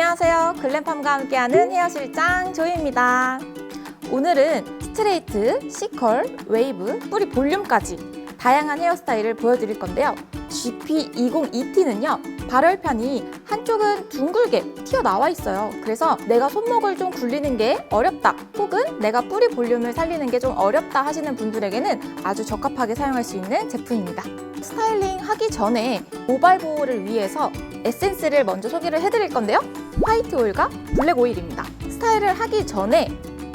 안녕하세요. 글램팜과 함께하는 헤어 실장 조이입니다. 오늘은 스트레이트, C컬, 웨이브, 뿌리 볼륨까지 다양한 헤어스타일을 보여드릴 건데요. GP20ET는요, 발열판이 한쪽은 둥글게 튀어나와 있어요. 그래서 내가 손목을 좀 굴리는 게 어렵다, 혹은 내가 뿌리 볼륨을 살리는 게 좀 어렵다 하시는 분들에게는 아주 적합하게 사용할 수 있는 제품입니다. 스타일링 하기 전에 모발 보호를 위해서 에센스를 먼저 소개를 해드릴 건데요. 화이트 오일과 블랙 오일입니다. 스타일을 하기 전에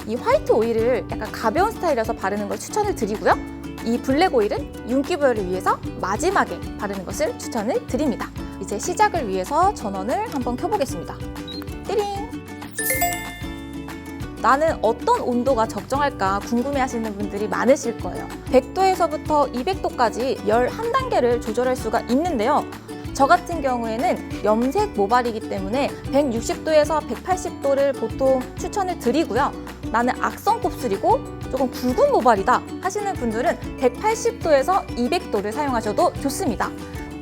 이 화이트 오일을 약간 가벼운 스타일이라서 바르는 걸 추천을 드리고요. 이 블랙 오일은 윤기 부여를 위해서 마지막에 바르는 것을 추천을 드립니다. 이제 시작을 위해서 전원을 한번 켜보겠습니다. 띠링! 나는 어떤 온도가 적정할까 궁금해하시는 분들이 많으실 거예요. 100도에서부터 200도까지 11단계를 조절할 수가 있는데요. 저 같은 경우에는 염색 모발이기 때문에 160도에서 180도를 보통 추천을 드리고요. 나는 악성 곱슬이고 조금 굵은 모발이다 하시는 분들은 180도에서 200도를 사용하셔도 좋습니다.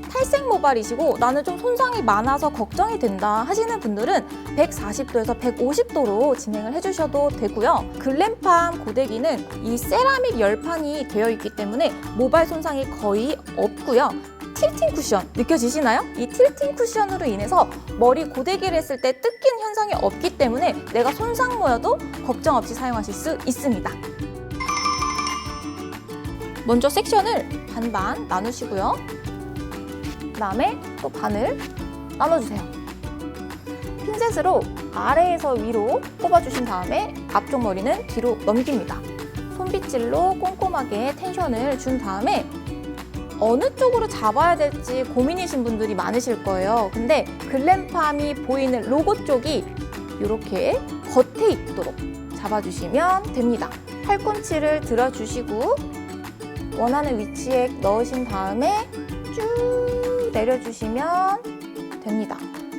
탈색 모발이시고 나는 좀 손상이 많아서 걱정이 된다 하시는 분들은 140도에서 150도로 진행을 해주셔도 되고요. 글램팜 고데기는 이 세라믹 열판이 되어 있기 때문에 모발 손상이 거의 없고요. 틸팅 쿠션 느껴지시나요? 이 틸팅 쿠션으로 인해서 머리 고데기를 했을 때 뜯긴 현상이 없기 때문에 내가 손상 모여도 걱정 없이 사용하실 수 있습니다. 먼저 섹션을 반반 나누시고요. 그다음에 또 반을 나눠주세요. 핀셋으로 아래에서 위로 꼽아주신 다음에 앞쪽 머리는 뒤로 넘깁니다. 손빗질로 꼼꼼하게 텐션을 준 다음에 어느 쪽으로 잡아야 될지 고민이신 분들이 많으실 거예요. 근데 글램팜이 보이는 로고 쪽이 이렇게 겉에 있도록 잡아주시면 됩니다. 팔꿈치를 들어주시고 원하는 위치에 넣으신 다음에 쭉 내려주시면 됩니다.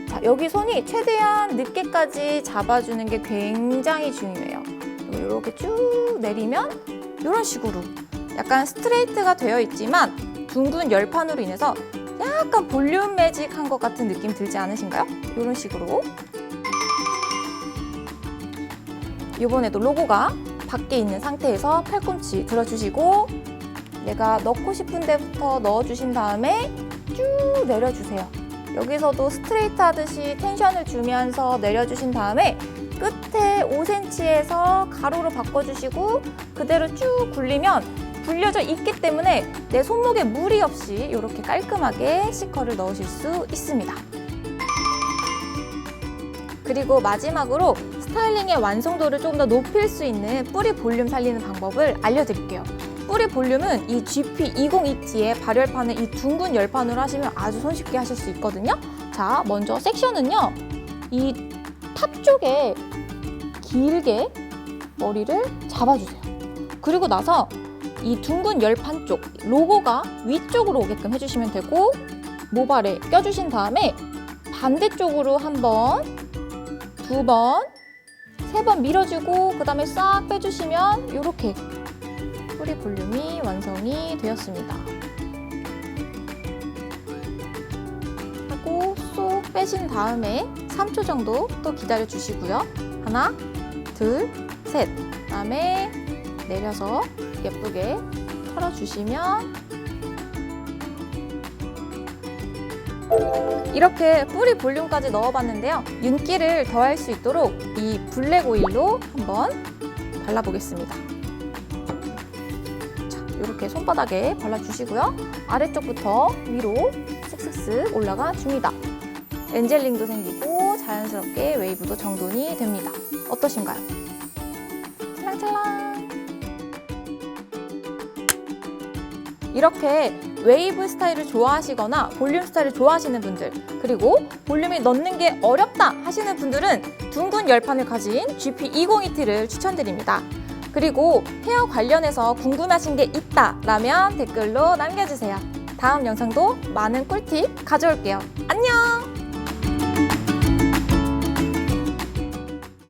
자, 여기 손이 최대한 늦게까지 잡아주는 게 굉장히 중요해요. 이렇게 쭉 내리면 이런 식으로 약간 스트레이트가 되어 있지만 둥근 열판으로 인해서 약간 볼륨 매직한 것 같은 느낌 들지 않으신가요? 이런 식으로 이번에도 로고가 밖에 있는 상태에서 팔꿈치 들어주시고 내가 넣고 싶은 데부터 넣어주신 다음에 쭉 내려주세요. 여기서도 스트레이트 하듯이 텐션을 주면서 내려주신 다음에 끝에 5cm에서 가로로 바꿔주시고 그대로 쭉 굴리면 굴려져 있기 때문에 내 손목에 무리 없이 이렇게 깔끔하게 C컬을 넣으실 수 있습니다. 그리고 마지막으로 스타일링의 완성도를 조금 더 높일 수 있는 뿌리 볼륨 살리는 방법을 알려드릴게요. 뿌리 볼륨은 이 GP20ET의 발열판을 이 둥근 열판으로 하시면 아주 손쉽게 하실 수 있거든요. 자, 먼저 섹션은요. 이 탑 쪽에 길게 머리를 잡아주세요. 그리고 나서 이 둥근 열판 쪽 로고가 위쪽으로 오게끔 해주시면 되고 모발에 껴주신 다음에 반대쪽으로 한 번, 두 번, 세 번 밀어주고 그 다음에 싹 빼주시면 이렇게 뿌리 볼륨이 완성이 되었습니다. 하고 쏙 빼신 다음에 3초 정도 또 기다려 주시고요. 하나, 둘, 셋. 그 다음에 내려서 예쁘게 털어주시면 이렇게 뿌리 볼륨까지 넣어봤는데요. 윤기를 더할 수 있도록 이 블랙 오일로 한번 발라보겠습니다. 자, 이렇게 손바닥에 발라주시고요. 아래쪽부터 위로 쓱쓱쓱 올라가 줍니다. 엔젤링도 생기고 자연스럽게 웨이브도 정돈이 됩니다. 어떠신가요? 찰랑찰랑. 이렇게 웨이브 스타일을 좋아하시거나 볼륨 스타일을 좋아하시는 분들 그리고 볼륨이 넣는 게 어렵다 하시는 분들은 둥근 열판을 가진 GP20ET를 추천드립니다. 그리고 헤어 관련해서 궁금하신 게 있다라면 댓글로 남겨주세요. 다음 영상도 많은 꿀팁 가져올게요. 안녕!